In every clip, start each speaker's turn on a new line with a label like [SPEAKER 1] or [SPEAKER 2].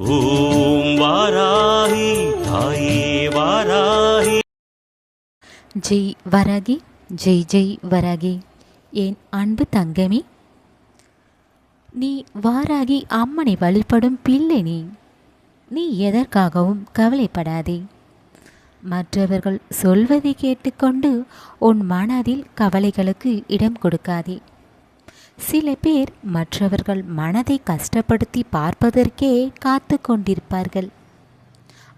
[SPEAKER 1] ஓம் வாராகி தாயே வாராகி.
[SPEAKER 2] ஜெய் வரகி ஜெய் ஜெய் வரகி. என் அன்பு தங்கமே நீ வாராகி அம்மனை வழிபடும் பிள்ளை நீ. நீ எதற்காகவும் கவலைப்படாதே. மற்றவர்கள் சொல்வதை கேட்டுக்கொண்டு உன் மனதில் கவலைகளுக்கு இடம் கொடுக்காதே. சில பேர் மற்றவர்கள் மனதை கஷ்டப்படுத்தி பார்ப்பதற்கே காத்து கொண்டிருப்பார்கள்.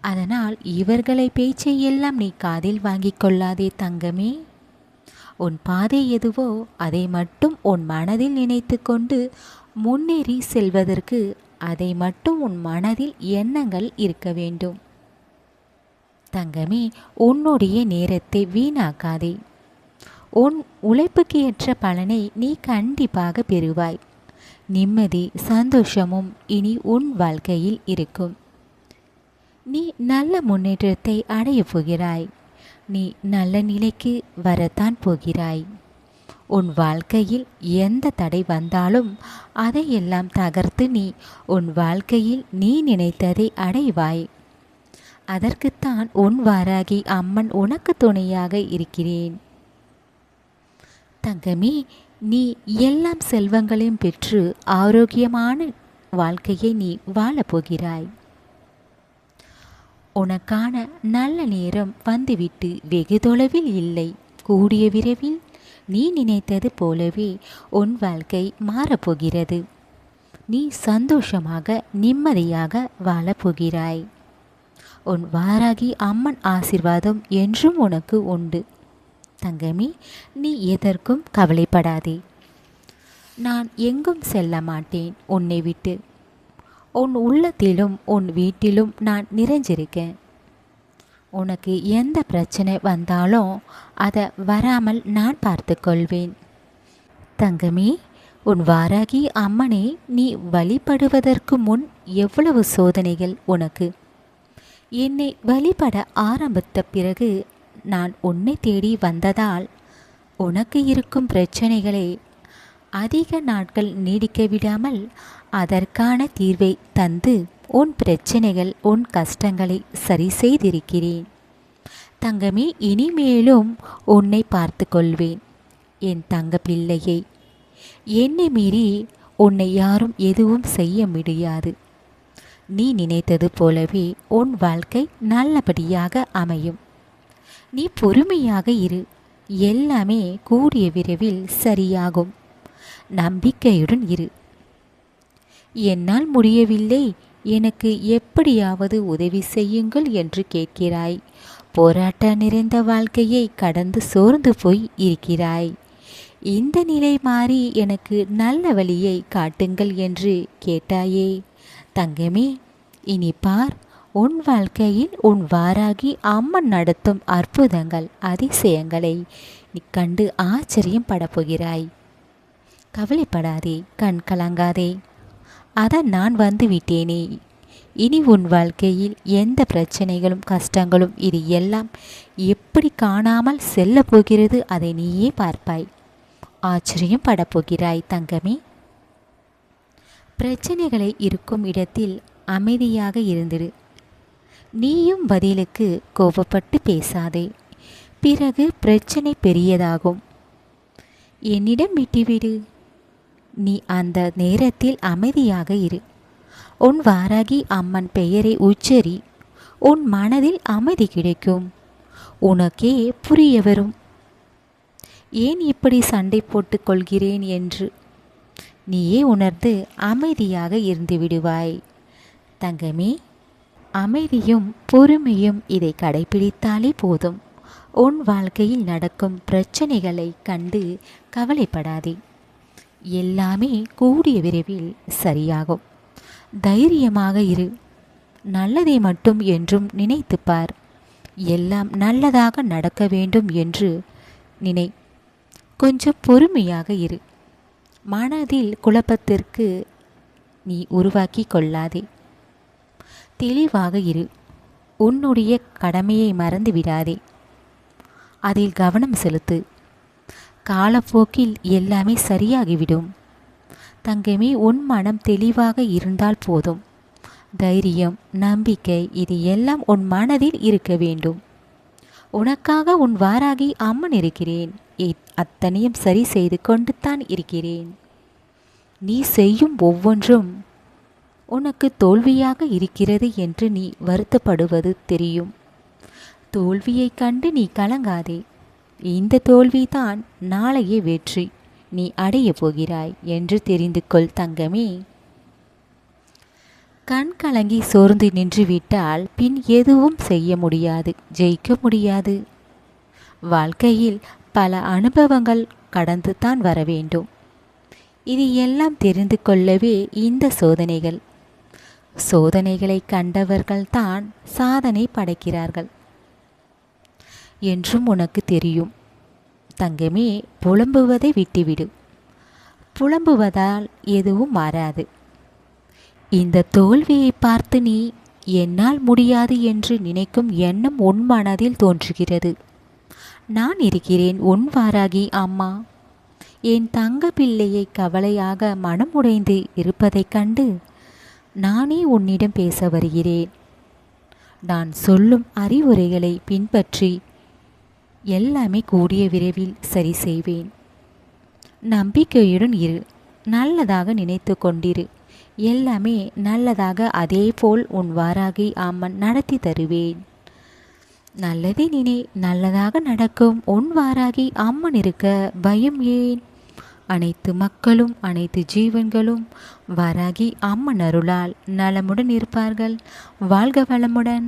[SPEAKER 2] அதனால் இவர்களை பேச்சை எல்லாம் நீ காதில் வாங்கிக் கொள்ளாதே தங்கமே. உன் பாதை எதுவோ அதை மட்டும் உன் மனதில் நினைத்து கொண்டு முன்னேறி செல்வதற்கு அதை மட்டும் உன் மனதில் எண்ணங்கள் இருக்க வேண்டும். தங்கமே உன்னுடைய நேரத்தை வீணாக்காதே. உன் உழைப்புக்கு ஏற்ற பலனை நீ கண்டிப்பாக பெறுவாய். நிம்மதி சந்தோஷமும் இனி உன் வாழ்க்கையில் இருக்கும். நீ நல்ல முன்னேற்றத்தை அடையப் போகிறாய். நீ நல்ல நிலைக்கு வரத்தான் போகிறாய். உன் வாழ்க்கையில் எந்த தடை வந்தாலும் அதையெல்லாம் தகர்த்து நீ உன் வாழ்க்கையில் நீ நினைத்ததை அடைவாய். அதற்குத்தான் உன் வாராகி அம்மன் உனக்கு துணையாக இருக்கிறேன். தங்கமே நீ எல்லாம் செல்வங்களையும் பெற்று ஆரோக்கியமான வாழ்க்கையை நீ வாழப்போகிறாய் உனக்கான நல்ல நேரம் வந்துவிட்டு வெகு தொலைவில் இல்லை. கூடிய விரைவில் நீ நினைத்தது போலவே உன் வாழ்க்கை மாறப்போகிறது நீ சந்தோஷமாக நிம்மதியாக வாழப்போகிறாய் உன் வாராகி அம்மன் ஆசிர்வாதம் என்றும் உனக்கு உண்டு. தங்கமி நீ எதற்கும் கவலைப்படாதே. நான் எங்கும் செல்ல மாட்டேன் உன்னை விட்டு. உன் உள்ளத்திலும் உன் வீட்டிலும் நான் நிறைஞ்சிருக்கேன். உனக்கு எந்த பிரச்சனை வந்தாலும் அதை வராமல் நான் பார்த்துக்கொள்வேன் தங்கமி உன் வாராகி அம்மனை நீ வழிபடுவதற்கு முன் எவ்வளவு சோதனைகள் உனக்கு? என்னை வழிபட ஆரம்பித்த பிறகு நான் உன்னை தேடி வந்ததால் உனக்கு இருக்கும் பிரச்சனைகளை அதிக நாட்கள் நீடிக்க விடாமல் அதற்கான தீர்வை தந்து உன் பிரச்சனைகள் உன் கஷ்டங்களை சரி செய்திருக்கிறேன். தங்கமே இனிமேலும் உன்னை பார்த்து கொள்வேன். என் தங்க பிள்ளையை என்னை மீறி உன்னை யாரும் எதுவும் செய்ய முடியாது. நீ நினைத்தது போலவே உன் வாழ்க்கை நல்லபடியாக அமையும். நீ பொறுமையாக இரு. எல்லாமே கூடிய விரைவில் சரியாகும். நம்பிக்கையுடன் இரு. என்னால் முடியவில்லை. எனக்கு எப்படியாவது உதவி செய்யுங்கள் என்று கேட்கிறாய். போராட்ட நிறைந்த வாழ்க்கையை கடந்து சோர்ந்து போய் இருக்கிறாய். இந்த நிலை மாறி எனக்கு நல்ல வழியை காட்டுங்கள் என்று கேட்டாயே. தங்கமே இனி பார் உன் வாழ்க்கையில் உன் வாராகி அம்மன் நடத்தும் அற்புதங்கள் அதிசயங்களை நீ கண்டு ஆச்சரியம் படப்போகிறாய். கவலைப்படாதே கண் கலங்காதே. அதான் நான் வந்து விட்டேனே. இனி உன் வாழ்க்கையில் எந்த பிரச்சனைகளும் கஷ்டங்களும் இது எல்லாம் எப்படி காணாமல் செல்ல போகிறது அதை நீயே பார்ப்பாய். ஆச்சரியம் படப்போகிறாய் தங்கமே. பிரச்சனைகளை இருக்கும் இடத்தில் அமைதியாக இருந்திரு. நீயும் பதிலுக்கு கோபப்பட்டு பேசாதே. பிறகு பிரச்சனை பெரியதாகும். என்னிடம் விட்டுவிடு. நீ அந்த நேரத்தில் அமைதியாக இரு. உன் வாராகி அம்மன் பெயரை உச்சரி. உன் மனதில் அமைதி கிடைக்கும். உனக்கே புரிய வரும். ஏன் இப்படி சண்டை போட்டு கொள்கிறேன் என்று. நீயே உணர்ந்து அமைதியாக இருந்து விடுவாய். தங்கமே அமைதியும் பொறுமையும் இதை கடைபிடித்தாலே போதும். உன் வாழ்க்கையில் நடக்கும் பிரச்சனைகளை கண்டு கவலைப்படாதே. எல்லாமே கூடிய விரைவில் சரியாகும். தைரியமாக இரு. நல்லதை மட்டும் என்றும் நினைத்துப்பார் எல்லாம் நல்லதாக நடக்க வேண்டும் என்று நினை. கொஞ்சம் பொறுமையாக இரு. மனதில் குழப்பத்திற்கு நீ உருவாக்கி கொள்ளாதே. தெளிவாக இரு. உன்னுடைய கடமையை மறந்து விடாதே. அதில் கவனம் செலுத்து. காலப்போக்கில் எல்லாமே சரியாகிவிடும். தங்கமே உன் மனம் தெளிவாக இருந்தால் போதும். தைரியம் நம்பிக்கை இது எல்லாம் உன் மனதில் இருக்க வேண்டும். உனக்காக உன் வாராகி அம்மன் இருக்கிறேன். அத்தனையும் சரி செய்து கொண்டுத்தான் இருக்கிறேன். நீ செய்யும் ஒவ்வொன்றும் உனக்கு தோல்வியாக இருக்கிறது என்று நீ வருத்தப்படுவது தெரியும். தோல்வியைக் கண்டு நீ கலங்காதே. இந்த தோல்விதான் நாளைய வெற்றி. நீ அடையப் போகிறாய் என்று தெரிந்து கொள் தங்கமே. கண் கலங்கி சோர்ந்து நின்றுவிட்டால் பின் எதுவும் செய்ய முடியாது ஜெயிக்க முடியாது. வாழ்க்கையில் பல அனுபவங்கள் கடந்து தான் வர வேண்டும். இது எல்லாம் தெரிந்து கொள்ளவே இந்த சோதனைகள் சோதனைகளை கண்டவர்கள்தான் சாதனை படைக்கிறார்கள். என்றும் உனக்கு தெரியும். தங்கமே புலம்புவதை விட்டுவிடு. புலம்புவதால் எதுவும் மாறாது. இந்த தோல்வியை பார்த்து நீ என்னால் முடியாது என்று நினைக்கும் எண்ணம் உன் மனதில் தோன்றுகிறது. நான் இருக்கிறேன் உன் வாராகி அம்மா. என் தங்க பிள்ளையை கவலையாக மனம் உடைந்து இருப்பதைக் கண்டு நானே உன்னிடம் பேச வருகிறேன். நான் சொல்லும் அறிவுரைகளை பின்பற்றி எல்லாமே கூடிய விரைவில் சரி செய்வேன். நம்பிக்கையுடன் இரு. நல்லதாக நினைத்து கொண்டிரு. எல்லாமே நல்லதாக அதேபோல் உன் வாராகி அம்மன் நடத்தி தருவேன். நல்லதே நினை. நல்லதாக நடக்கும் உன் வாராகி அம்மன் இருக்க பயம் ஏன்? அனைத்து மக்களும் அனைத்து ஜீவன்களும் வராகி அம்மன் அருளால் நலமுடன் இருப்பார்கள். வாழ்க வளமுடன்.